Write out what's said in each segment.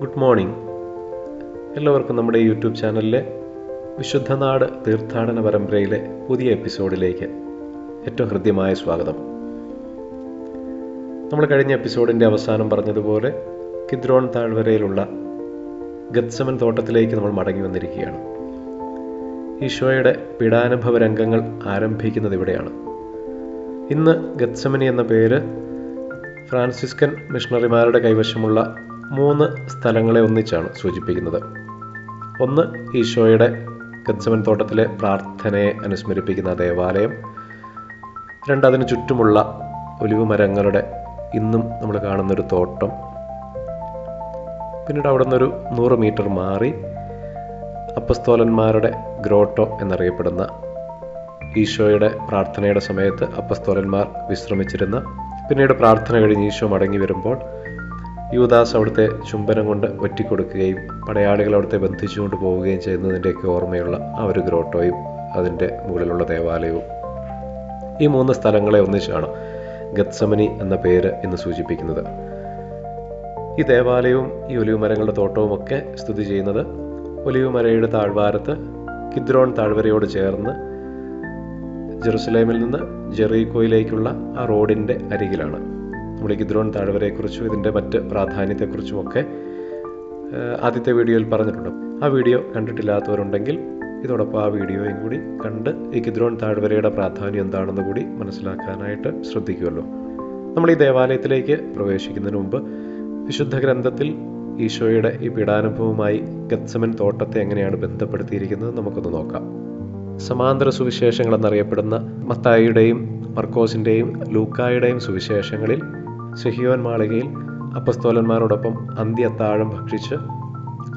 Good morning. എല്ലാവർക്കും നമ്മുടെ YouTube ചാനലിലെ വിശുദ്ധനാട് തീർത്ഥാടന പരമ്പരയിലെ പുതിയ എപ്പിസോഡിലേക്ക് ഏറ്റവും ഹൃദ്യമായ സ്വാഗതം. നമ്മൾ കഴിഞ്ഞ എപ്പിസോഡിന്റെ അവസാനം പറഞ്ഞതുപോലെ കിദ്രോൺ താഴ്വരയിലുള്ള ഗത്സമൻ തോട്ടത്തിലേക്ക് നമ്മൾ മടങ്ങി വന്നിരിക്കുകയാണ്. ഈശോയുടെ പീഡാനുഭവ രംഗങ്ങൾ ആരംഭിക്കുന്നത് ഇവിടെയാണ്. ഇന്ന് ഗത്സമനി എന്ന പേര് ഫ്രാൻസിസ്കൻ മിഷണറിമാരുടെ കൈവശമുള്ള മൂന്ന് സ്ഥലങ്ങളെ ഒന്നിച്ചാണ് സൂചിപ്പിക്കുന്നത്. ഒന്ന് ഈശോയുടെ ഗത്സമൻ തോട്ടത്തിലെ പ്രാർത്ഥനയെ അനുസ്മരിപ്പിക്കുന്ന ദേവാലയം. രണ്ട് അതിന് ചുറ്റുമുള്ള ഒലിവ് മരങ്ങളുടെ ഇന്നും നമ്മൾ കാണുന്നൊരു തോട്ടം. പിന്നീട് അവിടെ നിന്നൊരു നൂറ് മീറ്റർ മാറി അപ്പസ്തോലന്മാരുടെ ഗ്രോട്ടോ എന്നറിയപ്പെടുന്ന ഈശോയുടെ പ്രാർത്ഥനയുടെ സമയത്ത് അപ്പസ്തോലന്മാർ വിശ്രമിച്ചിരുന്ന പിന്നീട് പ്രാർത്ഥന കഴിഞ്ഞ് ഈശോ മടങ്ങി വരുമ്പോൾ യൂദാസ് അവിടുത്തെ ചുംബനം കൊണ്ട് ഒറ്റിക്കൊടുക്കുകയും പടയാളികൾ അവിടുത്തെ ബന്ധിച്ചുകൊണ്ട് പോവുകയും ചെയ്യുന്നതിന്റെയൊക്കെ ഓർമ്മയുള്ള ആ ഒരു ഗ്രോട്ടോയും അതിന്റെ മുകളിലുള്ള ദേവാലയവും. ഈ മൂന്ന് സ്ഥലങ്ങളെ ഒന്നിച്ചാണ് ഗത്സമനി എന്ന പേര് എന്ന് സൂചിപ്പിക്കുന്നത്. ഈ ദേവാലയവും ഈ ഒലിവ് മരങ്ങളുടെ തോട്ടവും ഒക്കെ സ്ഥിതി ചെയ്യുന്നത് ഒലിവ് മരയുടെ താഴ്വാരത്ത് കിദ്രോൺ താഴ്വരയോട് ചേർന്ന് ജെറുസലേമിൽ നിന്ന് ജെറീക്കോയിലേക്കുള്ള ആ റോഡിന്റെ അരികിലാണ്. നമ്മൾ ഈ കിദ്രോൺ താഴ്വരയെക്കുറിച്ചും ഇതിന്റെ മറ്റ് പ്രാധാന്യത്തെക്കുറിച്ചുമൊക്കെ ആദ്യത്തെ വീഡിയോയിൽ പറഞ്ഞിട്ടുണ്ട്. ആ വീഡിയോ കണ്ടിട്ടില്ലാത്തവരുണ്ടെങ്കിൽ ഇതോടൊപ്പം ആ വീഡിയോയും കൂടി കണ്ട് ഈ കിദ്രോൺ താഴ്വരയുടെ പ്രാധാന്യം എന്താണെന്ന് കൂടി മനസ്സിലാക്കാനായിട്ട് ശ്രദ്ധിക്കുമല്ലോ. നമ്മൾ ഈ ദേവാലയത്തിലേക്ക് പ്രവേശിക്കുന്നതിന് മുമ്പ് വിശുദ്ധ ഗ്രന്ഥത്തിൽ ഈശോയുടെ ഈ പീഡാനുഭവവുമായി ഗത്സമൻ തോട്ടത്തെ എങ്ങനെയാണ് ബന്ധപ്പെടുത്തിയിരിക്കുന്നത് നമുക്കൊന്ന് നോക്കാം. സമാന്തര സുവിശേഷങ്ങൾ എന്നറിയപ്പെടുന്ന മത്തായിയുടെയും മർക്കോസിന്റെയും ലൂക്കായുടെയും സുവിശേഷങ്ങളിൽ സിഹിയോൻ മാളികയിൽ അപ്പസ്തോലന്മാരോടൊപ്പം അന്ത്യ താഴം ഭക്ഷിച്ച്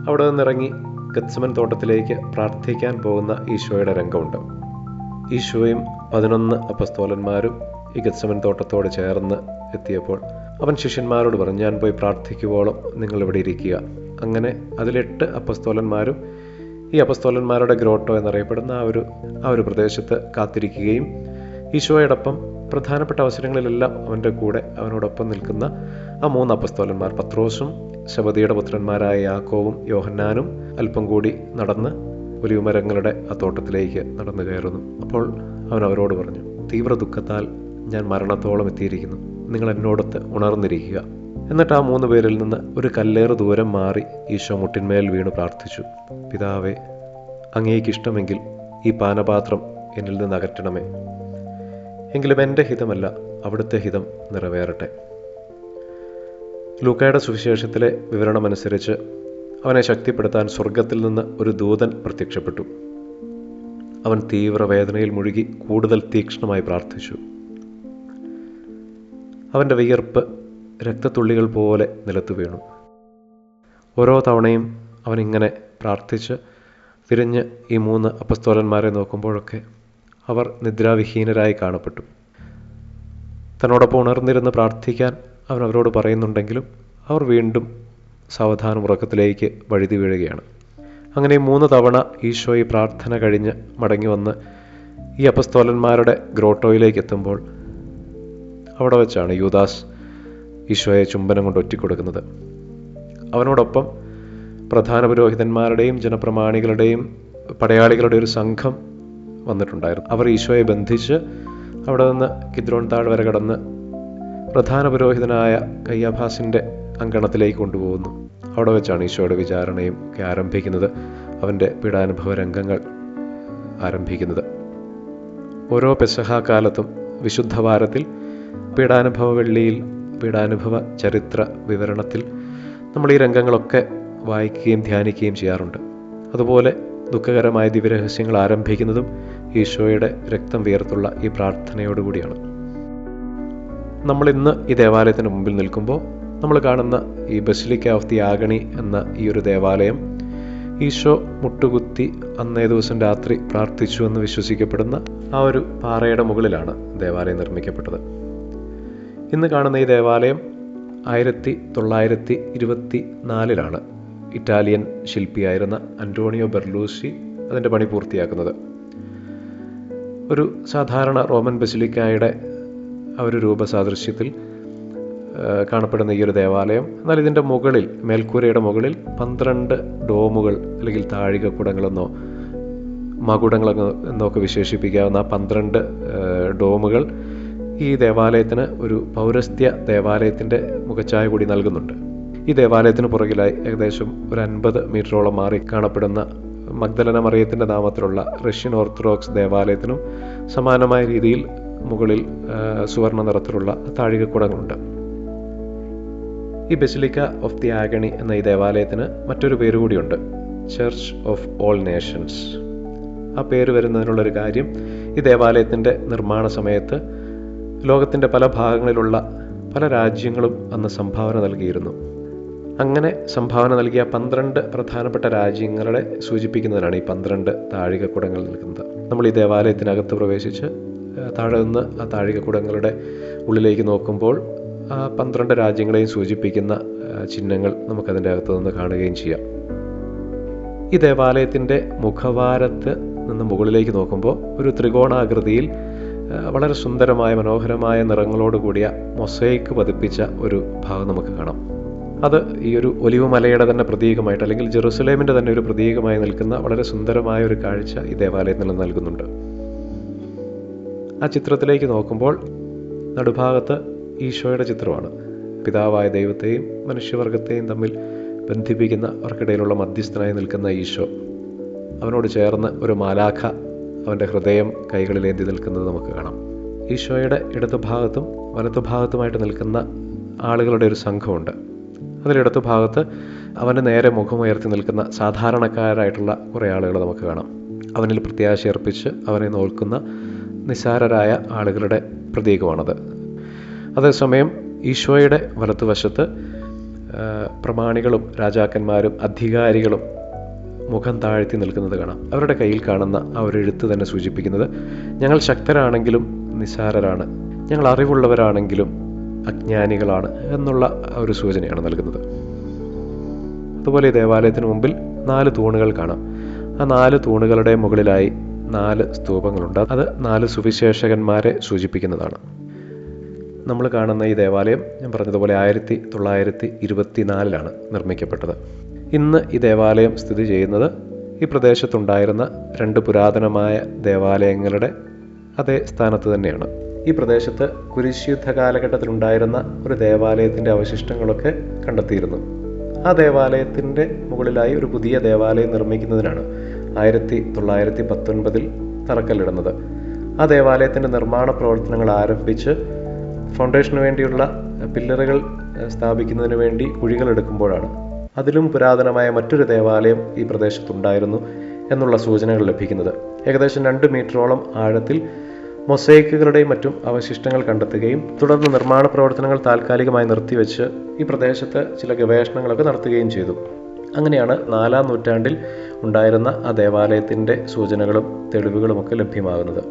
അവിടെ നിന്നിറങ്ങി ഗത്സമൻ തോട്ടത്തിലേക്ക് പ്രാർത്ഥിക്കാൻ പോകുന്ന ഈശോയുടെ രംഗമുണ്ട്. ഈശോയും പതിനൊന്ന് അപ്പസ്തോലന്മാരും ഈ ഗത്സമൻ തോട്ടത്തോട് ചേർന്ന് എത്തിയപ്പോൾ അവൻ ശിഷ്യന്മാരോട് പറഞ്ഞു ഞാൻ പോയി പ്രാർത്ഥിക്കുവോളം നിങ്ങൾ ഇവിടെ ഇരിക്കുക. അങ്ങനെ അതിലെട്ട് അപ്പസ്തോലന്മാരും ഈ അപ്പസ്തോലന്മാരുടെ ഗ്രോട്ടോ എന്നറിയപ്പെടുന്ന ആ ഒരു ആ ഒരു പ്രദേശത്ത് കാത്തിരിക്കുകയും ഈശോയോടൊപ്പം പ്രധാനപ്പെട്ട അവസരങ്ങളിലെല്ലാം അവന്റെ കൂടെ അവനോടൊപ്പം നിൽക്കുന്ന ആ മൂന്ന് അപ്പസ്തോലന്മാർ പത്രോസും ശബദിയുടെ പുത്രന്മാരായ യാക്കോവും യോഹന്നാനും അല്പം കൂടി നടന്ന് ഒലിവുമരങ്ങളുടെ ആ തോട്ടത്തിലേക്ക് നടന്നു കയറുന്നു. അപ്പോൾ അവൻ അവരോട് പറഞ്ഞു തീവ്ര ദുഃഖത്താൽ ഞാൻ മരണത്തോളം എത്തിയിരിക്കുന്നു. നിങ്ങൾ എന്നോടൊത്ത് ഉണർന്നിരിക്കുക. എന്നിട്ട് ആ മൂന്ന് പേരിൽ നിന്ന് ഒരു കല്ലേറ് ദൂരം മാറി ഈശോ മുട്ടിന്മേൽ വീണ് പ്രാർത്ഥിച്ചു പിതാവേ അങ്ങേക്കിഷ്ടമെങ്കിൽ ഈ പാനപാത്രം എന്നിൽ നിന്ന് അകറ്റണമേ. എങ്കിലും എന്റെ ഹിതമല്ല അവിടുത്തെ ഹിതം നിറവേറട്ടെ. ലൂക്കയുടെ സുവിശേഷത്തിലെ വിവരണമനുസരിച്ച് അവനെ ശക്തിപ്പെടുത്താൻ സ്വർഗത്തിൽ നിന്ന് ഒരു ദൂതൻ പ്രത്യക്ഷപ്പെട്ടു. അവൻ തീവ്രവേദനയിൽ മുഴുകി കൂടുതൽ തീക്ഷ്ണമായി പ്രാർത്ഥിച്ചു. അവന്റെ വിയർപ്പ് രക്തത്തുള്ളികൾ പോലെ നിലത്തു വീണു. ഓരോ തവണയും അവനിങ്ങനെ പ്രാർത്ഥിച്ച് തിരിഞ്ഞ് ഈ മൂന്ന് അപ്പസ്തോലന്മാരെ നോക്കുമ്പോഴൊക്കെ അവർ നിദ്രാവിഹീനരായി കാണപ്പെട്ടു. തന്നോടൊപ്പം ഉണർന്നിരുന്ന് പ്രാർത്ഥിക്കാൻ അവൻ അവരോട് പറയുന്നുണ്ടെങ്കിലും അവർ വീണ്ടും സാവധാനം ഉറക്കത്തിലേക്ക് വഴുതി വീഴുകയാണ്. അങ്ങനെ മൂന്ന് തവണ ഈശോ ഈ പ്രാർത്ഥന കഴിഞ്ഞ് മടങ്ങി വന്ന് ഈ അപസ്തോലന്മാരുടെ ഗ്രോട്ടോയിലേക്ക് എത്തുമ്പോൾ അവിടെ വെച്ചാണ് യൂദാസ് ഈശോയെ ചുംബനം കൊണ്ട് ഒറ്റിക്കൊടുക്കുന്നത്. അവനോടൊപ്പം പ്രധാന പുരോഹിതന്മാരുടെയും ജനപ്രമാണികളുടെയും പടയാളികളുടെ ഒരു സംഘം വന്നിട്ടുണ്ടായിരുന്നു. അവർ ഈശോയെ ബന്ധിച്ച് അവിടെ നിന്ന് കിദ്രോൺ താഴ്വര കടന്ന് പ്രധാന പുരോഹിതനായ കയ്യാഭാസിന്റെ അങ്കണത്തിലേക്ക് കൊണ്ടുപോകുന്നു. അവിടെ വെച്ചാണ് ഈശോയുടെ വിചാരണയും ഒക്കെ ആരംഭിക്കുന്നത്. അവന്റെ പീഡാനുഭവ രംഗങ്ങൾ ആരംഭിക്കുന്നത്. ഓരോ പെസഹാകാലത്തും കാലത്തും വിശുദ്ധവാരത്തിൽ പീഡാനുഭവ വെള്ളിയിൽ പീഡാനുഭവ ചരിത്ര വിവരണത്തിൽ നമ്മൾ ഈ രംഗങ്ങളൊക്കെ വായിക്കുകയും ധ്യാനിക്കുകയും ചെയ്യാറുണ്ട്. അതുപോലെ ദുഃഖകരമായ ദിവ്യരഹസ്യങ്ങൾ ആരംഭിക്കുന്നതും ഈശോയുടെ രക്തം വിയർത്തുള്ള ഈ പ്രാർത്ഥനയോടുകൂടിയാണ്. നമ്മൾ ഇന്ന് ഈ ദേവാലയത്തിന് മുമ്പിൽ നിൽക്കുമ്പോൾ നമ്മൾ കാണുന്ന ഈ ബസിലിക്ക ഓഫ് ദി ആഗണി എന്ന ഈ ഒരു ദേവാലയം ഈശോ മുട്ടുകുത്തി അന്നേ ദിവസം രാത്രി പ്രാർത്ഥിച്ചു എന്ന് വിശ്വസിക്കപ്പെടുന്ന ആ ഒരു പാറയുടെ മുകളിലാണ് ദേവാലയം നിർമ്മിക്കപ്പെട്ടത്. ഇന്ന് കാണുന്ന ഈ ദേവാലയം ആയിരത്തി തൊള്ളായിരത്തി ഇരുപത്തി നാലിലാണ് ഇറ്റാലിയൻ ശില്പിയായിരുന്ന അന്റോണിയോ ബെർലൂസി അതിന്റെ പണി പൂർത്തിയാക്കുന്നത്. ഒരു സാധാരണ റോമൻ ബസിലിക്കായുടെ ആ ഒരു രൂപസാദൃശ്യത്തിൽ കാണപ്പെടുന്ന ഈ ഒരു ദേവാലയം. എന്നാൽ ഇതിന്റെ മുകളിൽ മേൽക്കൂരയുടെ മുകളിൽ പന്ത്രണ്ട് ഡോമുകൾ അല്ലെങ്കിൽ താഴികക്കുടങ്ങളെന്നോ മകുടങ്ങളെന്നോ എന്നൊക്കെ വിശേഷിപ്പിക്കാവുന്ന ആ പന്ത്രണ്ട് ഡോമുകൾ ഈ ദേവാലയത്തിന് ഒരു പൗരസ്ത്യ ദേവാലയത്തിന്റെ മുഖച്ഛായ കൂടി നൽകുന്നുണ്ട്. ഈ ദേവാലയത്തിന് പുറകിലായി ഏകദേശം ഒരു അൻപത് മീറ്ററോളം മാറി കാണപ്പെടുന്ന മഗ്ദലന മറിയത്തിന്റെ നാമത്തിലുള്ള റഷ്യൻ ഓർത്തഡോക്സ് ദേവാലയത്തിനും സമാനമായ രീതിയിൽ മുകളിൽ സുവർണ നിറത്തിലുള്ള താഴികക്കുടങ്ങളുണ്ട് ഈ ബെസിലിക്ക ഓഫ് ദി ആഗണി എന്ന ഈ ദേവാലയത്തിന് മറ്റൊരു പേര് കൂടിയുണ്ട് ചർച്ച് ഓഫ് ഓൾ നേഷൻസ് ആ പേര് വരുന്നതിനുള്ളൊരു കാര്യം ഈ ദേവാലയത്തിന്റെ നിർമ്മാണ സമയത്ത് ലോകത്തിന്റെ പല ഭാഗങ്ങളിലുള്ള പല രാജ്യങ്ങളും അന്ന് സംഭാവന നൽകിയിരുന്നു. അങ്ങനെ സംഭാവന നൽകിയ പന്ത്രണ്ട് പ്രധാനപ്പെട്ട രാജ്യങ്ങളെ സൂചിപ്പിക്കുന്നതിനാണ് ഈ പന്ത്രണ്ട് താഴികക്കുടങ്ങൾ നിൽക്കുന്നത്. നമ്മൾ ഈ ദേവാലയത്തിനകത്ത് പ്രവേശിച്ച് താഴെ നിന്ന് ആ താഴികക്കുടങ്ങളുടെ ഉള്ളിലേക്ക് നോക്കുമ്പോൾ ആ പന്ത്രണ്ട് രാജ്യങ്ങളെയും സൂചിപ്പിക്കുന്ന ചിഹ്നങ്ങൾ നമുക്കതിന്റെ അകത്ത് നിന്ന് കാണുകയും ചെയ്യാം. ഈ ദേവാലയത്തിന്റെ മുഖവാരത്ത് നിന്ന് മുകളിലേക്ക് നോക്കുമ്പോൾ ഒരു ത്രികോണാകൃതിയിൽ വളരെ സുന്ദരമായ മനോഹരമായ നിറങ്ങളോട് കൂടിയ മൊസൈക്ക് പതിപ്പിച്ച ഒരു ഭാഗം നമുക്ക് കാണാം. അത് ഈ ഒരു ഒലിവ് മലയുടെ തന്നെ പ്രതീകമായിട്ട് അല്ലെങ്കിൽ ജെറുസലേമിന്റെ തന്നെ ഒരു പ്രതീകമായി നിൽക്കുന്ന വളരെ സുന്ദരമായ ഒരു കാഴ്ച ഈ ദേവാലയത്തിൽ നിന്ന് നൽകുന്നുണ്ട്. ആ ചിത്രത്തിലേക്ക് നോക്കുമ്പോൾ നടുഭാഗത്ത് ഈശോയുടെ ചിത്രമാണ്. പിതാവായ ദൈവത്തെയും മനുഷ്യവർഗത്തെയും തമ്മിൽ ബന്ധിപ്പിക്കുന്ന അവർക്കിടയിലുള്ള മധ്യസ്ഥനായി നിൽക്കുന്ന ഈശോ. അവനോട് ചേർന്ന് ഒരു മാലാഖ അവന്റെ ഹൃദയം കൈകളിലേന്തി നിൽക്കുന്നത് നമുക്ക് കാണാം. ഈശോയുടെ ഇടതുഭാഗത്തും വലതുഭാഗത്തുമായിട്ട് നിൽക്കുന്ന ആളുകളുടെ ഒരു സംഘമുണ്ട്. അതിൽ ഭാഗത്ത് അവന്റെ നേരെ മുഖമുയർത്തി നിൽക്കുന്ന സാധാരണക്കാരായിട്ടുള്ള കുറേ ആളുകൾ നമുക്ക് കാണാം. അവനിൽ പ്രത്യാശ അർപ്പിച്ച് അവനെ നോക്കുന്ന നിസ്സാരരായ ആളുകളുടെ പ്രതീകമാണത്. അതേസമയം ഈശോയുടെ വലത്തുവശത്ത് പ്രമാണികളും രാജാക്കന്മാരും അധികാരികളും മുഖം താഴ്ത്തി നിൽക്കുന്നത് കാണാം. അവരുടെ കയ്യിൽ കാണുന്ന ആ ഒരു എഴുത്ത് തന്നെ സൂചിപ്പിക്കുന്നത് ഞങ്ങൾ ശക്തരാണെങ്കിലും നിസ്സാരരാണ് ഞങ്ങൾ അറിവുള്ളവരാണെങ്കിലും അജ്ഞാനികളാണ് എന്നുള്ള ഒരു സൂചനയാണ് നൽകുന്നത്. അതുപോലെ ഈ ദേവാലയത്തിന് മുമ്പിൽ നാല് തൂണുകൾ കാണാം. ആ നാല് തൂണുകളുടെ മുകളിലായി നാല് സ്തൂപങ്ങളുണ്ട്. അത് നാല് സുവിശേഷകന്മാരെ സൂചിപ്പിക്കുന്നതാണ്. നമ്മൾ കാണുന്ന ഈ ദേവാലയം ഞാൻ പറഞ്ഞതുപോലെ ആയിരത്തി തൊള്ളായിരത്തി ഇരുപത്തിനാലിലാണ് നിർമ്മിക്കപ്പെട്ടത്. ഇന്ന് ഈ ദേവാലയം സ്ഥിതി ചെയ്യുന്നത് ഈ പ്രദേശത്തുണ്ടായിരുന്ന രണ്ട് പുരാതനമായ ദേവാലയങ്ങളുടെ അതേ സ്ഥാനത്ത് തന്നെയാണ്. ഈ പ്രദേശത്ത് കുരിശുദ്ധ കാലഘട്ടത്തിലുണ്ടായിരുന്ന ഒരു ദേവാലയത്തിന്റെ അവശിഷ്ടങ്ങളൊക്കെ കണ്ടെത്തിയിരുന്നു. ആ ദേവാലയത്തിന്റെ മുകളിലായി ഒരു പുതിയ ദേവാലയം നിർമ്മിക്കുന്നതിനാണ് ആയിരത്തി തൊള്ളായിരത്തി പത്തൊൻപതിൽ തറക്കല്ലിടുന്നത്. ആ ദേവാലയത്തിന്റെ നിർമ്മാണ പ്രവർത്തനങ്ങൾ ആരംഭിച്ച് ഫൗണ്ടേഷന് വേണ്ടിയുള്ള പില്ലറുകൾ സ്ഥാപിക്കുന്നതിന് വേണ്ടി കുഴികൾ എടുക്കുമ്പോഴാണ്. അതിലും പുരാതനമായ മറ്റൊരു ദേവാലയം ഈ പ്രദേശത്തുണ്ടായിരുന്നു എന്നുള്ള സൂചനകൾ ലഭിക്കുന്നത്. ഏകദേശം രണ്ട് മീറ്ററോളം ആഴത്തിൽ മൊസൈക്കുകളുടെയും മറ്റും അവശിഷ്ടങ്ങൾ കണ്ടെത്തുകയും തുടർന്ന് നിർമ്മാണ പ്രവർത്തനങ്ങൾ താൽക്കാലികമായി നിർത്തിവെച്ച് ഈ പ്രദേശത്ത് ചില ഗവേഷണങ്ങളൊക്കെ നടത്തുകയും ചെയ്തു. അങ്ങനെയാണ് നാലാം നൂറ്റാണ്ടിൽ ഉണ്ടായിരുന്ന ആ ദേവാലയത്തിന്റെ സൂചനകളും തെളിവുകളുമൊക്കെ ലഭ്യമാകുന്നത്.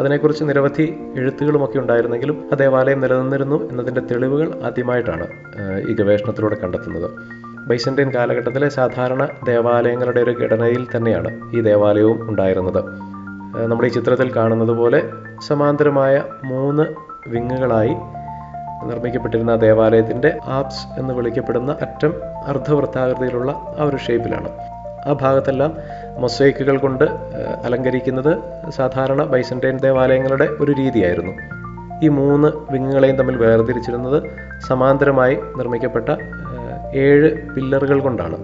അതിനെക്കുറിച്ച് നിരവധി എഴുത്തുകളുമൊക്കെ ഉണ്ടായിരുന്നെങ്കിലും ആ ദേവാലയം നിലനിന്നിരുന്നു എന്നതിന്റെ തെളിവുകൾ ആദ്യമായിട്ടാണ് ഈ ഗവേഷണത്തിലൂടെ കണ്ടെത്തുന്നത്. ബൈസന്റൈൻ കാലഘട്ടത്തിലെ സാധാരണ ദേവാലയങ്ങളുടെ ഒരു ഘടനയിൽ തന്നെയാണ് ഈ ദേവാലയവും ഉണ്ടായിരുന്നത്. ഏഹ്, നമ്മൾ ഈ ചിത്രത്തിൽ കാണുന്നത് പോലെ സമാന്തരമായ മൂന്ന് വിങ്ങുകളായി നിർമ്മിക്കപ്പെട്ടിരുന്ന ദേവാലയത്തിന്റെ ആപ്സ് എന്ന് വിളിക്കപ്പെടുന്ന അറ്റം അർദ്ധവൃത്താകൃതിയിലുള്ള ആ ഒരു ഷേപ്പിലാണ്. ആ ഭാഗത്തെല്ലാം മൊസൈക്കുകൾ കൊണ്ട് അലങ്കരിക്കുന്നത് സാധാരണ ബൈസന്റൈൻ ദേവാലയങ്ങളുടെ ഒരു രീതിയായിരുന്നു. ഈ മൂന്ന് വിങ്ങുകളെയും തമ്മിൽ വേർതിരിച്ചിരുന്നത് സമാന്തരമായി നിർമ്മിക്കപ്പെട്ട ഏഴ് പില്ലറുകൾ കൊണ്ടാണ്.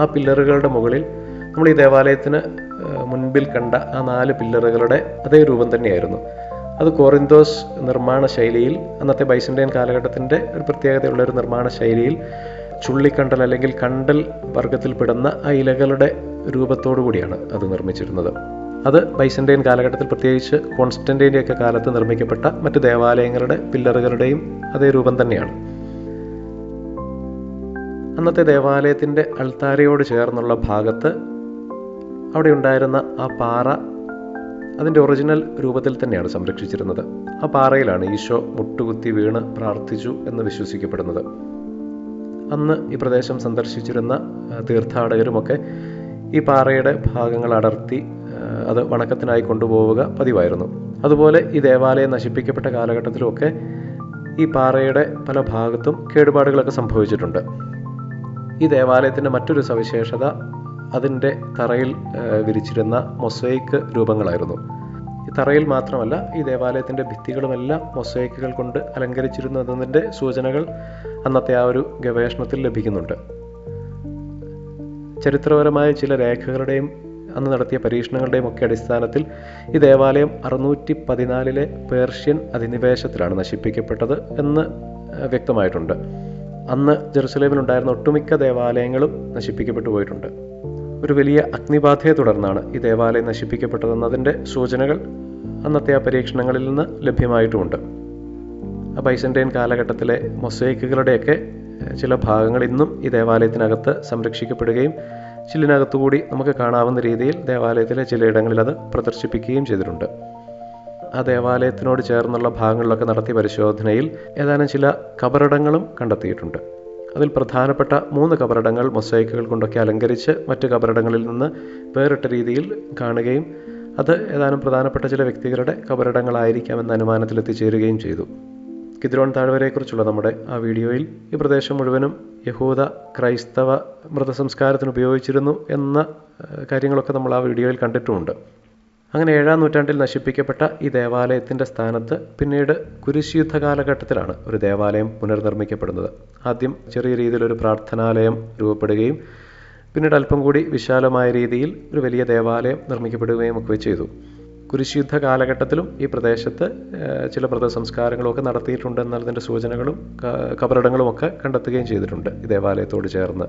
ആ പില്ലറുകളുടെ മുകളിൽ നമ്മൾ ഈ ദേവാലയത്തിന് മുൻപിൽ കണ്ട ആ നാല് പില്ലറുകളുടെ അതേ രൂപം തന്നെയായിരുന്നു. അത് കോറിന്തോസ് നിർമ്മാണ ശൈലിയിൽ അന്നത്തെ ബൈസന്റൈൻ കാലഘട്ടത്തിന്റെ ഒരു പ്രത്യേകതയുള്ള ഒരു നിർമ്മാണ ശൈലിയിൽ ചുള്ളിക്കണ്ടൽ അല്ലെങ്കിൽ കണ്ടൽ വർഗത്തിൽപ്പെടുന്ന ആ ഇലകളുടെ രൂപത്തോടു കൂടിയാണ് അത് നിർമ്മിച്ചിരുന്നത്. അത് ബൈസന്റൈൻ കാലഘട്ടത്തിൽ പ്രത്യേകിച്ച് കോൺസ്റ്റന്റൈന്റെ ഒക്കെ കാലത്ത് നിർമ്മിക്കപ്പെട്ട മറ്റ് ദേവാലയങ്ങളുടെ പില്ലറുകളുടെയും അതേ രൂപം തന്നെയാണ്. അന്നത്തെ ദേവാലയത്തിന്റെ അൾത്താരയോട് ചേർന്നുള്ള ഭാഗത്ത് അവിടെ ഉണ്ടായിരുന്ന ആ പാറ അതിന്റെ ഒറിജിനൽ രൂപത്തിൽ തന്നെയാണ് സംരക്ഷിച്ചിരുന്നത്. ആ പാറയിലാണ് ഈശോ മുട്ടുകുത്തി വീണ് പ്രാർത്ഥിച്ചു എന്ന് വിശ്വസിക്കപ്പെടുന്നത്. അന്ന് ഈ പ്രദേശം സന്ദർശിച്ചിരുന്ന തീർത്ഥാടകരുമൊക്കെ ഈ പാറയുടെ ഭാഗങ്ങൾ അടർത്തി അത് വണക്കത്തിനായി കൊണ്ടുപോവുക പതിവായിരുന്നു. അതുപോലെ ഈ ദേവാലയം നശിപ്പിക്കപ്പെട്ട കാലഘട്ടത്തിലുമൊക്കെ ഈ പാറയുടെ പല ഭാഗത്തും കേടുപാടുകളൊക്കെ സംഭവിച്ചിട്ടുണ്ട്. ഈ ദേവാലയത്തിന്റെ മറ്റൊരു സവിശേഷത അതിന്റെ തറയിൽ വിരിച്ചിരുന്ന മൊസൈക്ക് രൂപങ്ങളായിരുന്നു. ഈ തറയിൽ മാത്രമല്ല ഈ ദേവാലയത്തിന്റെ ഭിത്തികളുമെല്ലാം മൊസൈക്കുകൾ കൊണ്ട് അലങ്കരിച്ചിരുന്നു എന്നതിന്റെ സൂചനകൾ അന്നത്തെ ആ ഒരു ഗവേഷണത്തിൽ ലഭിക്കുന്നുണ്ട്. ചരിത്രപരമായ ചില രേഖകളുടെയും അന്ന് നടത്തിയ പരീക്ഷണങ്ങളുടെയും ഒക്കെ അടിസ്ഥാനത്തിൽ ഈ ദേവാലയം അറുന്നൂറ്റി പതിനാലിലെ പേർഷ്യൻ അധിനിവേശത്തിലാണ് നശിപ്പിക്കപ്പെട്ടത് എന്ന് വ്യക്തമായിട്ടുണ്ട്. അന്ന് ജെറുസലേമിൽ ഉണ്ടായിരുന്ന ഒട്ടുമിക്ക ദേവാലയങ്ങളും നശിപ്പിക്കപ്പെട്ടു പോയിട്ടുണ്ട്. ഒരു വലിയ അഗ്നിബാധയെ തുടർന്നാണ് ഈ ദേവാലയം നശിപ്പിക്കപ്പെട്ടതെന്ന് അതിന്റെ സൂചനകൾ അന്നത്തെ ആ പരീക്ഷണങ്ങളിൽ നിന്ന് ലഭ്യമായിട്ടുമുണ്ട്. ആ പൈസന്റെ കാലഘട്ടത്തിലെ മൊസൈക്കുകളുടെയൊക്കെ ചില ഭാഗങ്ങൾ ഇന്നും ഈ ദേവാലയത്തിനകത്ത് സംരക്ഷിക്കപ്പെടുകയും ചില്ലിനകത്തുകൂടി നമുക്ക് കാണാവുന്ന രീതിയിൽ ദേവാലയത്തിലെ ചിലയിടങ്ങളിൽ അത് പ്രദർശിപ്പിക്കുകയും ചെയ്തിട്ടുണ്ട്. ആ ദേവാലയത്തിനോട് ചേർന്നുള്ള ഭാഗങ്ങളിലൊക്കെ നടത്തിയ പരിശോധനയിൽ ഏതാനും ചില കബറിടങ്ങളും കണ്ടെത്തിയിട്ടുണ്ട്. അതിൽ പ്രധാനപ്പെട്ട മൂന്ന് കബറടങ്ങൾ മൊസൈക്കുകൾ കൊണ്ടൊക്കെ അലങ്കരിച്ച് മറ്റ് കബറടങ്ങളിൽ നിന്ന് വേറിട്ട രീതിയിൽ കാണുകയും അത് ഏതാനും പ്രധാനപ്പെട്ട ചില വ്യക്തികളുടെ കബറിടങ്ങളായിരിക്കാമെന്ന അനുമാനത്തിൽ എത്തിച്ചേരുകയും ചെയ്തു. കിദ്രോൺ താഴ്വരയെക്കുറിച്ചുള്ള നമ്മുടെ ആ വീഡിയോയിൽ ഈ പ്രദേശം മുഴുവനും യഹൂദ ക്രൈസ്തവ മൃതസംസ്കാരത്തിന് ഉപയോഗിച്ചിരുന്നു എന്ന കാര്യങ്ങളൊക്കെ നമ്മൾ ആ വീഡിയോയിൽ കണ്ടിട്ടുമുണ്ട്. അങ്ങനെ ഏഴാം നൂറ്റാണ്ടിൽ നശിപ്പിക്കപ്പെട്ട ഈ ദേവാലയത്തിന്റെ സ്ഥാനത്ത് പിന്നീട് കുരിശുയുദ്ധ കാലഘട്ടത്തിലാണ് ഒരു ദേവാലയം പുനർനിർമ്മിക്കപ്പെടുന്നത്. ആദ്യം ചെറിയ രീതിയിൽ ഒരു പ്രാർത്ഥനാലയം രൂപപ്പെടുകയും പിന്നീട് അല്പം കൂടി വിശാലമായ രീതിയിൽ ഒരു വലിയ ദേവാലയം നിർമ്മിക്കപ്പെടുകയും ഒക്കെ ചെയ്തു. കുരിശുദ്ധ കാലഘട്ടത്തിലും ഈ പ്രദേശത്ത് ചില മൃതസംസ്കാരങ്ങളും ഒക്കെ നടത്തിയിട്ടുണ്ട് എന്നതിന്റെ സൂചനകളും ക- കബറിടങ്ങളും ഒക്കെ കണ്ടെത്തുകയും ചെയ്തിട്ടുണ്ട് ഈ ദേവാലയത്തോട് ചേർന്ന്.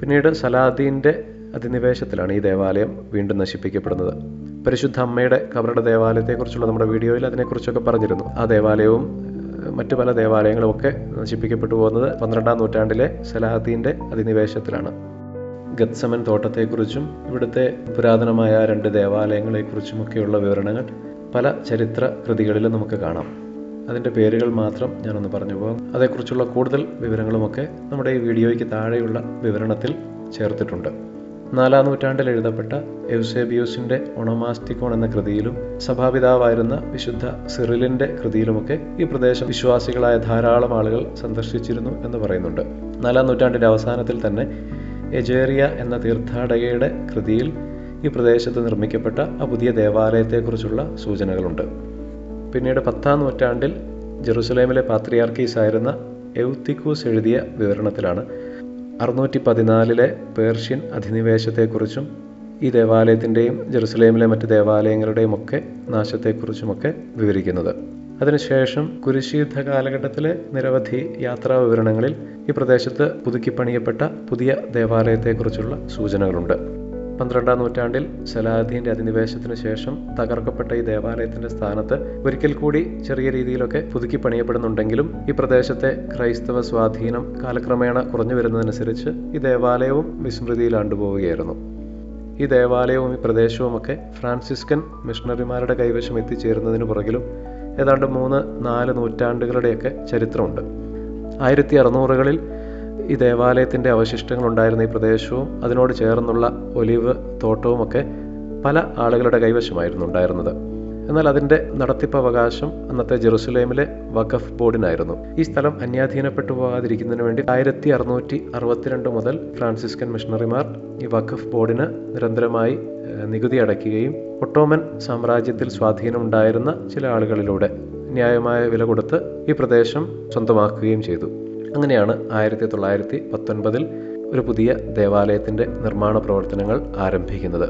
പിന്നീട് സലാദീന്റെ അധിനിവേശത്തിലാണ് ഈ ദേവാലയം വീണ്ടും നശിപ്പിക്കപ്പെടുന്നത്. പരിശുദ്ധ അമ്മയുടെ കബറുടെ ദേവാലയത്തെക്കുറിച്ചുള്ള നമ്മുടെ വീഡിയോയിൽ അതിനെക്കുറിച്ചൊക്കെ പറഞ്ഞിരുന്നു. ആ ദേവാലയവും മറ്റു പല ദേവാലയങ്ങളും ഒക്കെ നശിപ്പിക്കപ്പെട്ടു പോകുന്നത് പന്ത്രണ്ടാം നൂറ്റാണ്ടിലെ സലാഹദ്ദീന്റെ അധിനിവേശത്തിലാണ്. ഗത്സമൻ തോട്ടത്തെക്കുറിച്ചും ഇവിടുത്തെ പുരാതനമായ രണ്ട് ദേവാലയങ്ങളെക്കുറിച്ചുമൊക്കെയുള്ള വിവരണങ്ങൾ പല ചരിത്ര കൃതികളിലും നമുക്ക് കാണാം. അതിന്റെ പേരുകൾ മാത്രം ഞാനൊന്ന് പറഞ്ഞു പോകാം. അതേക്കുറിച്ചുള്ള കൂടുതൽ വിവരങ്ങളുമൊക്കെ നമ്മുടെ ഈ വീഡിയോയ്ക്ക് താഴെയുള്ള വിവരണത്തിൽ ചേർത്തിട്ടുണ്ട്. നാലാം നൂറ്റാണ്ടിൽ എഴുതപ്പെട്ട എൗസേബിയോസിന്റെ ഒണമാസ്റ്റിക്കോൺ എന്ന കൃതിയിലും സഭാപിതാവായിരുന്ന വിശുദ്ധ സിറിലിന്റെ കൃതിയിലുമൊക്കെ ഈ പ്രദേശം വിശ്വാസികളായ ധാരാളം ആളുകൾ സന്ദർശിച്ചിരുന്നു എന്ന് പറയുന്നുണ്ട്. നാലാം നൂറ്റാണ്ടിന്റെ അവസാനത്തിൽ തന്നെ എജേറിയ എന്ന തീർത്ഥാടകയുടെ കൃതിയിൽ ഈ പ്രദേശത്ത് നിർമ്മിക്കപ്പെട്ട ആ പുതിയ ദേവാലയത്തെക്കുറിച്ചുള്ള സൂചനകളുണ്ട്. പിന്നീട് പത്താം നൂറ്റാണ്ടിൽ ജെറുസലേമിലെ പാത്രിയാർക്കീസ് ആയിരുന്ന എൗത്തിക്കൂസ് എഴുതിയ വിവരണത്തിലാണ് അറുന്നൂറ്റി പതിനാലിലെ പേർഷ്യൻ അധിനിവേശത്തെക്കുറിച്ചും ഈ ദേവാലയത്തിന്റെയും ജെറുസലേമിലെ മറ്റ് ദേവാലയങ്ങളുടെയും ഒക്കെ നാശത്തെക്കുറിച്ചുമൊക്കെ വിവരിക്കുന്നത്. അതിനുശേഷം കുരിശുയുദ്ധ കാലഘട്ടത്തിലെ നിരവധി യാത്രാ വിവരണങ്ങളിൽ ഈ പ്രദേശത്ത് പുതുക്കിപ്പണിയപ്പെട്ട പുതിയ ദേവാലയത്തെക്കുറിച്ചുള്ള സൂചനകളുണ്ട്. പന്ത്രണ്ടാം നൂറ്റാണ്ടിൽ സലാദീന്റെ അധിനിവേശത്തിന് ശേഷം തകർക്കപ്പെട്ട ഈ ദേവാലയത്തിന്റെ സ്ഥാനത്ത് ഒരിക്കൽ കൂടി ചെറിയ രീതിയിലൊക്കെ പുതുക്കി പണിയപ്പെടുന്നുണ്ടെങ്കിലും ഈ പ്രദേശത്തെ ക്രൈസ്തവ സ്വാധീനം കാലക്രമേണ കുറഞ്ഞു വരുന്നതനുസരിച്ച് ഈ ദേവാലയവും വിസ്മൃതിയിലാണ്ടുപോവുകയായിരുന്നു ഈ ദേവാലയവും ഈ പ്രദേശവുമൊക്കെ ഫ്രാൻസിസ്കൻ മിഷണറിമാരുടെ കൈവശം എത്തിച്ചേരുന്നതിന് പുറകിലും ഏതാണ്ട് മൂന്ന് നാല് നൂറ്റാണ്ടുകളുടെയൊക്കെ ചരിത്രമുണ്ട്. ആയിരത്തി അറുന്നൂറുകളിൽ ഈ ദേവാലയത്തിന്റെ അവശിഷ്ടങ്ങൾ ഉണ്ടായിരുന്ന ഈ പ്രദേശവും അതിനോട് ചേർന്നുള്ള ഒലിവ് തോട്ടവുമൊക്കെ പല ആളുകളുടെ കൈവശമായിരുന്നു ഉണ്ടായിരുന്നത്. എന്നാൽ അതിന്റെ നടത്തിപ്പ് അവകാശം അന്നത്തെ ജെറുസലേമിലെ വഖഫ് ബോർഡിനായിരുന്നു. ഈ സ്ഥലം അന്യാധീനപ്പെട്ടു പോകാതിരിക്കുന്നതിന് വേണ്ടി ആയിരത്തി അറുന്നൂറ്റി അറുപത്തിരണ്ട് മുതൽ ഫ്രാൻസിസ്കൻ മിഷണറിമാർ ഈ വഖഫ് ബോർഡിന് നിരന്തരമായി നികുതി അടയ്ക്കുകയും ഒട്ടോമൻ സാമ്രാജ്യത്തിൽ സ്വാധീനമുണ്ടായിരുന്ന ചില ആളുകളിലൂടെ ന്യായമായ വില കൊടുത്ത് ഈ പ്രദേശം സ്വന്തമാക്കുകയും ചെയ്തു. അങ്ങനെയാണ് ആയിരത്തി തൊള്ളായിരത്തി പത്തൊൻപതിൽ ഒരു പുതിയ ദേവാലയത്തിന്റെ നിർമ്മാണ പ്രവർത്തനങ്ങൾ ആരംഭിക്കുന്നത്.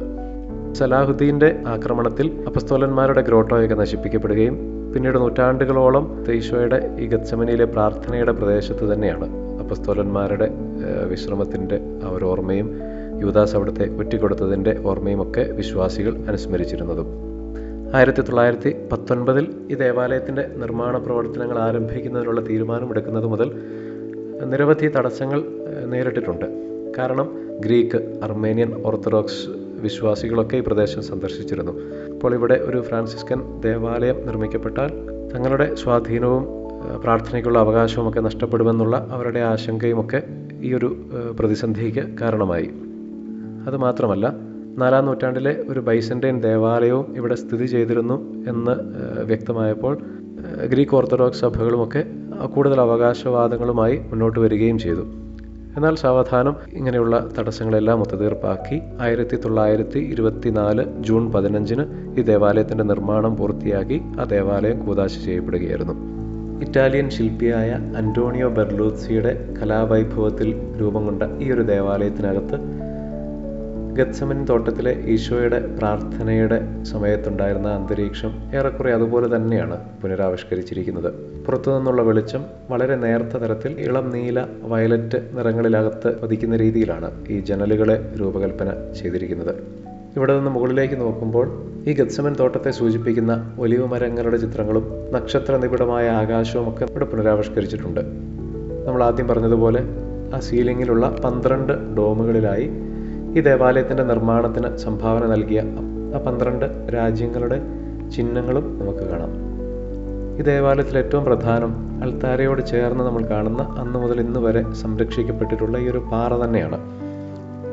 സലാഹുദ്ദീന്റെ ആക്രമണത്തിൽ അപസ്തോലന്മാരുടെ ഗ്രോട്ടോയൊക്കെ നശിപ്പിക്കപ്പെടുകയും പിന്നീട് നൂറ്റാണ്ടുകളോളം ഈശോയുടെ ഈ ഗത്സമനിയിലെ പ്രാർത്ഥനയുടെ പ്രദേശത്ത് തന്നെയാണ് അപസ്തോലന്മാരുടെ വിശ്രമത്തിന്റെ ആ ഒരു ഓർമ്മയും യൂദാസ് അവിടുത്തെ ഒറ്റിക്കൊടുത്തതിന്റെ ഓർമ്മയും ഒക്കെ വിശ്വാസികൾ അനുസ്മരിച്ചിരുന്നതും. ആയിരത്തി തൊള്ളായിരത്തി പത്തൊൻപതിൽ ഈ ദേവാലയത്തിന്റെ നിർമ്മാണ പ്രവർത്തനങ്ങൾ ആരംഭിക്കുന്നതിനുള്ള തീരുമാനമെടുക്കുന്നത് മുതൽ നിരവധി തടസ്സങ്ങൾ നേരിട്ടിട്ടുണ്ട്. കാരണം ഗ്രീക്ക് അർമേനിയൻ ഓർത്തഡോക്സ് വിശ്വാസികളൊക്കെ ഈ പ്രദേശം സന്ദർശിച്ചിരുന്നു. അപ്പോൾ ഇവിടെ ഒരു ഫ്രാൻസിസ്കൻ ദേവാലയം നിർമ്മിക്കപ്പെട്ടാൽ തങ്ങളുടെ സ്വാധീനവും പ്രാർത്ഥനയ്ക്കുള്ള അവകാശവും ഒക്കെ നഷ്ടപ്പെടുമെന്നുള്ള അവരുടെ ആശങ്കയുമൊക്കെ ഈ ഒരു പ്രതിസന്ധിക്ക് കാരണമായി. അതുമാത്രമല്ല നാലാം നൂറ്റാണ്ടിലെ ഒരു ബൈസന്റൈൻ ദേവാലയവും ഇവിടെ സ്ഥിതി ചെയ്തിരുന്നു എന്ന് വ്യക്തമായപ്പോൾ ഗ്രീക്ക് ഓർത്തഡോക്സ് സഭകളുമൊക്കെ കൂടുതൽ അവകാശവാദങ്ങളുമായി മുന്നോട്ട് വരികയും ചെയ്തു. എന്നാൽ സാവധാനം ഇങ്ങനെയുള്ള തടസ്സങ്ങളെല്ലാം ഒത്തുതീർപ്പാക്കി ആയിരത്തി തൊള്ളായിരത്തി ഇരുപത്തിനാല് ജൂൺ പതിനഞ്ചിന് ഈ ദേവാലയത്തിന്റെ നിർമ്മാണം പൂർത്തിയാക്കി ആ ദേവാലയം കൂതാശ ചെയ്യപ്പെടുകയായിരുന്നു. ഇറ്റാലിയൻ ശില്പിയായ അന്റോണിയോ ബെർലൂസിയുടെ കലാവൈഭവത്തിൽ രൂപം കൊണ്ട ഈ ഒരു ദേവാലയത്തിനകത്ത് ഗത്സമൻ തോട്ടത്തിലെ ഈശോയുടെ പ്രാർത്ഥനയുടെ സമയത്തുണ്ടായിരുന്ന അന്തരീക്ഷം ഏറെക്കുറെ അതുപോലെ തന്നെയാണ് പുനരാവിഷ്കരിച്ചിരിക്കുന്നത്. പുറത്തുനിന്നുള്ള വെളിച്ചം വളരെ നേർത്ത തരത്തിൽ ഇളം നീല വയലറ്റ് നിറങ്ങളിലകത്ത് പതിക്കുന്ന രീതിയിലാണ് ഈ ജനലുകളെ രൂപകൽപ്പന ചെയ്തിരിക്കുന്നത്. ഇവിടെ നിന്ന് മുകളിലേക്ക് നോക്കുമ്പോൾ ഈ ഗത്സമൻ തോട്ടത്തെ സൂചിപ്പിക്കുന്ന ഒലിവ് മരങ്ങളുടെ ചിത്രങ്ങളും നക്ഷത്ര നിബിഡമായ ആകാശവും ഒക്കെ ഇവിടെ പുനരാവിഷ്കരിച്ചിട്ടുണ്ട്. നമ്മൾ ആദ്യം പറഞ്ഞതുപോലെ ആ സീലിങ്ങിലുള്ള പന്ത്രണ്ട് ഡോമുകളിലായി ഈ ദേവാലയത്തിന്റെ നിർമ്മാണത്തിന് സംഭാവന നൽകിയ ആ പന്ത്രണ്ട് രാജ്യങ്ങളുടെ ചിഹ്നങ്ങളും നമുക്ക് കാണാം. ഈ ദേവാലയത്തിൽ ഏറ്റവും പ്രധാനം അൾത്താരയോട് ചേർന്ന് നമ്മൾ കാണുന്ന അന്ന് മുതൽ ഇന്ന് വരെ സംരക്ഷിക്കപ്പെട്ടിട്ടുള്ള ഈ ഒരു പാറ തന്നെയാണ്.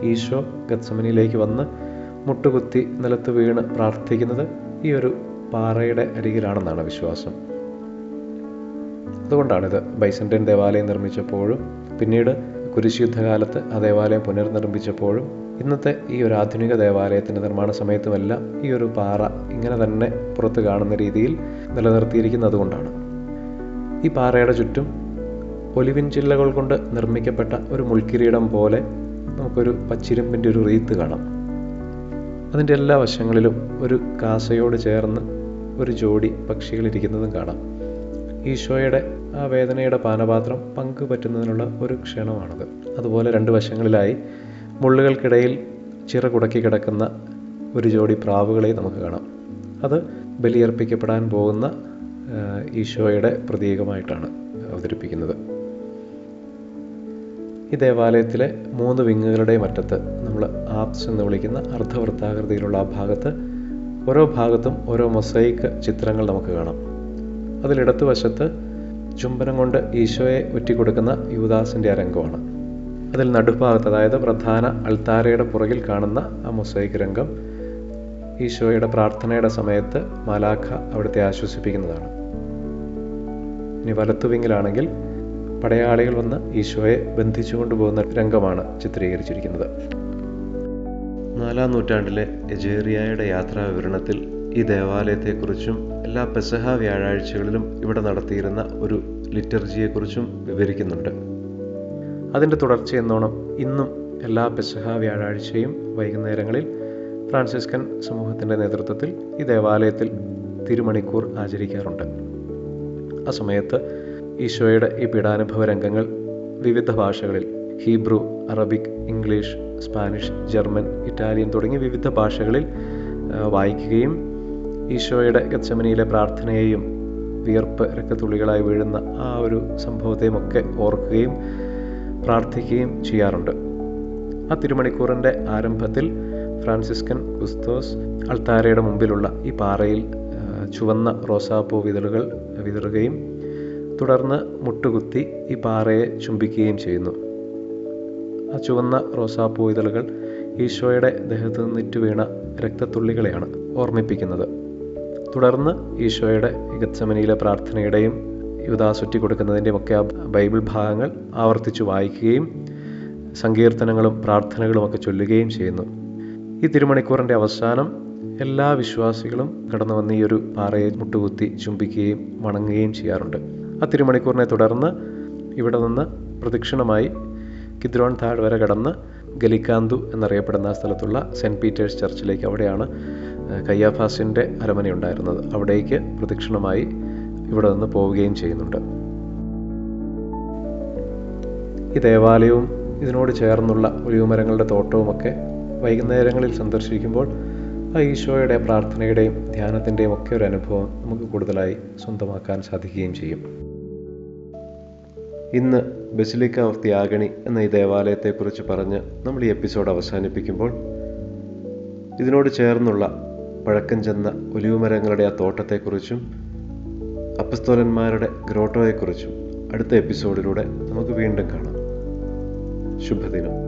ഈശോ ഗത്സമനിയിലേക്ക് വന്ന് മുട്ടുകുത്തി നിലത്ത് വീണ് പ്രാർത്ഥിക്കുന്നത് ഈ ഒരു പാറയുടെ അരികിലാണെന്നാണ് വിശ്വാസം. അതുകൊണ്ടാണിത് ബൈസന്റൈൻ ദേവാലയം നിർമ്മിച്ചപ്പോഴും പിന്നീട് കുരിശുദ്ധകാലത്ത് ആ ദേവാലയം പുനർനിർമ്മിച്ചപ്പോഴും ഇന്നത്തെ ഈ ഒരു ആധുനിക ദേവാലയത്തിന്റെ നിർമ്മാണ സമയത്തുമെല്ലാം ഈ ഒരു പാറ ഇങ്ങനെ തന്നെ പുറത്ത് കാണുന്ന രീതിയിൽ നിലനിർത്തിയിരിക്കുന്നത് കൊണ്ടാണ് ഈ പാറയുടെ ചുറ്റും ഒലിവിൻ ചില്ലകൾ കൊണ്ട് നിർമ്മിക്കപ്പെട്ട ഒരു മുൾക്കിരീടം പോലെ നമുക്കൊരു പച്ചിരുമ്പിന്റെ ഒരു റീത്ത് കാണാം. അതിന്റെ എല്ലാ വശങ്ങളിലും ഒരു കാസയോട് ചേർന്ന് ഒരു ജോഡി പക്ഷികൾ ഇരിക്കുന്നതും കാണാം. ഈശോയുടെ ആ വേദനയുടെ പാനപാത്രം പങ്കുപറ്റുന്നതിനുള്ള ഒരു ക്ഷണമാണത്. അതുപോലെ രണ്ട് വശങ്ങളിലായി മുള്ളുകൾക്കിടയിൽ ചിറകുടക്കി കിടക്കുന്ന ഒരു ജോഡി പ്രാവുകളെ നമുക്ക് കാണാം. അത് ബലിയർപ്പിക്കപ്പെടാൻ പോകുന്ന ഈശോയുടെ പ്രതീകമായിട്ടാണ് അവതരിപ്പിക്കുന്നത്. ഈ ദേവാലയത്തിലെ മൂന്ന് വിങ്ങുകളുടെ മറ്റത്ത് നമ്മൾ ആപ്സ് എന്ന് വിളിക്കുന്ന അർദ്ധവൃത്താകൃതിയിലുള്ള ആ ഭാഗത്ത് ഓരോ ഭാഗത്തും ഓരോ മൊസൈക്ക് ചിത്രങ്ങൾ നമുക്ക് കാണാം. അതിലിടത്തുവശത്ത് ചുംബനം കൊണ്ട് ഈശോയെ ഒറ്റിക്കൊടുക്കുന്ന യുവദാസിന്റെ അരംഗമാണ് അതിൽ നടുഭാഗത്ത് അതായത് പ്രധാന അൾത്താരയുടെ പുറകിൽ കാണുന്ന ആ മൊസൈക്ക് രംഗം ഈശോയുടെ പ്രാർത്ഥനയുടെ സമയത്ത് മാലാഖ അവിടുത്തെ ആശ്വസിപ്പിക്കുന്നതാണ്. ഇനി വലത്തുവിങ്ങിലാണെങ്കിൽ പടയാളികൾ വന്ന് ഈശോയെ ബന്ധിച്ചു കൊണ്ടുപോകുന്ന രംഗമാണ് ചിത്രീകരിച്ചിരിക്കുന്നത്. നാലാം നൂറ്റാണ്ടിലെ എജേറിയയുടെ യാത്രാ വിവരണത്തിൽ ഈ ദേവാലയത്തെക്കുറിച്ചും എല്ലാ പെസഹ വ്യാഴാഴ്ചകളിലും ഇവിടെ നടത്തിയിരുന്ന ഒരു ലിറ്റർജിയെക്കുറിച്ചും വിവരിക്കുന്നുണ്ട്. അതിന്റെ തുടർച്ചയെന്നോണം ഇന്നും എല്ലാ പെസഹ വ്യാഴാഴ്ചയും വൈകുന്നേരങ്ങളിൽ ഫ്രാൻസിസ്കൻ സമൂഹത്തിന്റെ നേതൃത്വത്തിൽ ഈ ദേവാലയത്തിൽ തിരുമണിക്കൂർ ആചരിക്കാറുണ്ട്. ആ സമയത്ത് ഈശോയുടെ ഈ പീഡാനുഭവ രംഗങ്ങൾ വിവിധ ഭാഷകളിൽ Hebrew Arabic English Spanish German Italian തുടങ്ങി വിവിധ ഭാഷകളിൽ വായിക്കുകയും ഈശോയുടെ ഗച്ചമനിയിലെ പ്രാർത്ഥനയെയും വിയർപ്പ് രക്തത്തുള്ളികളായി വീഴുന്ന ആ ഒരു സംഭവത്തെയും ഒക്കെ ഓർക്കുകയും പ്രാർത്ഥിക്കുകയും ചെയ്യാറുണ്ട്. ആ തിരുമണിക്കൂറിന്റെ ആരംഭത്തിൽ ഫ്രാൻസിസ്കൻ ഗുസ്തോസ് അൾത്താരയുടെ മുമ്പിലുള്ള ഈ പാറയിൽ ചുവന്ന റോസാപ്പൂ വിതളുകൾ വിതറുകയും തുടർന്ന് മുട്ടുകുത്തി ഈ പാറയെ ചുംബിക്കുകയും ചെയ്യുന്നു. ആ ചുവന്ന റോസാപ്പൂ ഇതളുകൾ ഈശോയുടെ ദേഹത്ത് നിന്നിട്ട് വീണ രക്തത്തുള്ളികളെയാണ് ഓർമ്മിപ്പിക്കുന്നത്. തുടർന്ന് ഈശോയുടെ ഗത്സമനിയിലെ പ്രാർത്ഥനയുടെയും യുദാസുറ്റി കൊടുക്കുന്നതിന്റെയും ഒക്കെ ബൈബിൾ ഭാഗങ്ങൾ ആവർത്തിച്ച് വായിക്കുകയും സങ്കീർത്തനങ്ങളും പ്രാർത്ഥനകളും ഒക്കെ ചൊല്ലുകയും ചെയ്യുന്നു. ഈ തിരുമണിക്കൂറിന്റെ അവസാനം എല്ലാ വിശ്വാസികളും കടന്നു വന്ന് ഈ ഒരു പാറയെ മുട്ടുകുത്തി ചുംബിക്കുകയും വണങ്ങുകയും ചെയ്യാറുണ്ട്. ആ തിരുമണിക്കൂറിനെ തുടർന്ന് ഇവിടെ നിന്ന് പ്രദക്ഷിണമായി കിദ്രോൺ താഴ് വരെ കടന്ന് ഗലിക്കാന്തു എന്നറിയപ്പെടുന്ന സ്ഥലത്തുള്ള സെന്റ് പീറ്റേഴ്സ് ചർച്ചിലേക്ക് അവിടെയാണ് കയ്യാഫാസിന്റെ അരമനയുണ്ടായിരുന്നത്. അവിടേക്ക് പ്രദക്ഷിണമായി ഇവിടെ നിന്ന് പോവുകയും ചെയ്യുന്നുണ്ട്. ഈ ദേവാലയവും ഇതിനോട് ചേർന്നുള്ള ഒലിവുമരങ്ങളുടെ തോട്ടവുമൊക്കെ വൈകുന്നേരങ്ങളിൽ സന്ദർശിക്കുമ്പോൾ ആ ഈശോയുടെ പ്രാർത്ഥനയുടെയും ധ്യാനത്തിന്റെയും ഒക്കെ ഒരു അനുഭവം നമുക്ക് കൂടുതലായി സ്വന്തമാക്കാൻ സാധിക്കുകയും ചെയ്യും. ഇന്ന് ബസിലിക്ക ഓഫ് ത്യാഗണി എന്ന ഈ ദേവാലയത്തെക്കുറിച്ച് പറഞ്ഞ് നമ്മൾ ഈ എപ്പിസോഡ് അവസാനിപ്പിക്കുമ്പോൾ ഇതിനോട് ചേർന്നുള്ള പഴക്കം ചെന്ന ഒലിവുമരങ്ങളുടെ ആ തോട്ടത്തെക്കുറിച്ചും അപ്പസ്തോലന്മാരുടെ ഗ്രോട്ടോയെക്കുറിച്ചും അടുത്ത എപ്പിസോഡിലൂടെ നമുക്ക് വീണ്ടും കാണാം. ശുഭദിനം.